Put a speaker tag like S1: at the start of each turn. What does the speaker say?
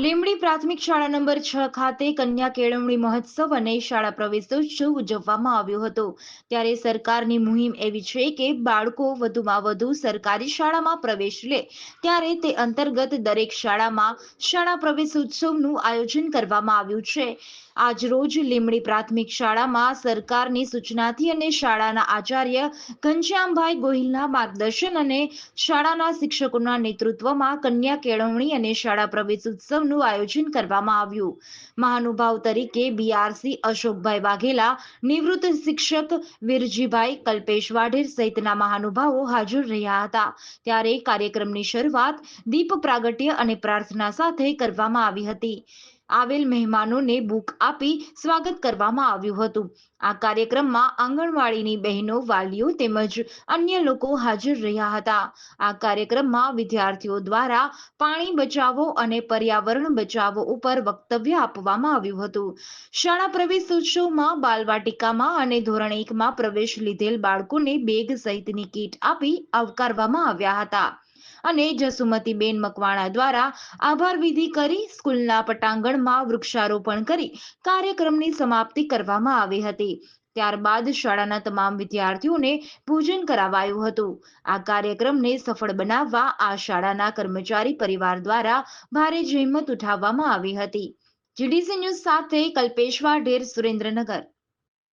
S1: લીંબડી પ્રાથમિક શાળા નંબર છ ખાતે કન્યા કેળવણી મહોત્સવ અને શાળા પ્રવેશોત્સવ ઉજવવામાં આવ્યો હતો. ત્યારે સરકારની મુહિમ એવી છે કે બાળકો વધુમાં વધુ સરકારી શાળામાં પ્રવેશ લે. ત્યારે તે અંતર્ગત દરેક શાળામાં શાળા પ્રવેશોત્સવનું આયોજન કરવામાં આવ્યું છે. આજરોજ લીમડી પ્રાથમિક શાળામાં સરકારની સૂચનાથી અને શાળાના આચાર્ય ઘનશ્યામભાઈ ગોહિલના માર્ગદર્શન અને શાળાના શિક્ષકોના નેતૃત્વમાં કન્યા કેળવણી અને શાળા પ્રવેશોત્સવનું આયોજન કરવામાં આવ્યું. મહાનુભાવ તરીકે બીઆરસી અશોકભાઈ વાઘેલા, નિવૃત્ત શિક્ષક વિરજીભાઈ કલ્પેશ વાઢેર સહિતના મહાનુભાવો હાજર રહ્યા હતા. ત્યારે કાર્યક્રમની શરૂઆત દીપ પ્રાગટ્ય અને પ્રાર્થના સાથે કરવામાં આવી હતી. આવેલ મહેમાનોને બુક આપી સ્વાગત કરવામાં આવ્યું હતું. આ કાર્યક્રમમાં આંગણવાડીની બહેનો, વાલીઓ તેમજ અન્ય લોકો હાજર રહ્યા હતા. આ કાર્યક્રમમાં વિદ્યાર્થીઓ દ્વારા પાણી બચાવો અને પર્યાવરણ બચાવો ઉપર વક્તવ્ય આપવામાં આવ્યું હતું. શાળા પ્રવેશ ઉત્સવમાં બાલવાટિકામાં અને ધોરણ એકમાં પ્રવેશ લીધેલ બાળકોને બેગ સહિતની કીટ આપી આવકારવામાં આવ્યા હતા. અને જસુમતીબેન મકવાણા દ્વારા આભાર વિધિ કરી સ્કૂલના પટાંગણમાં વૃક્ષારોપણ કરી કાર્યક્રમની સમાપ્તિ કરવામાં આવી હતી. ત્યારબાદ શાળાના તમામ વિદ્યાર્થીઓને ભોજન કરાવાયું હતું. આ કાર્યક્રમને સફળ બનાવવા આ શાળાના કર્મચારી પરિવાર દ્વારા ભારે જહેમત ઉઠાવવામાં આવી હતી. જીડીસી ન્યૂઝ સાથે કલ્પેશ વાઢેર સુરેન્દ્રનગર.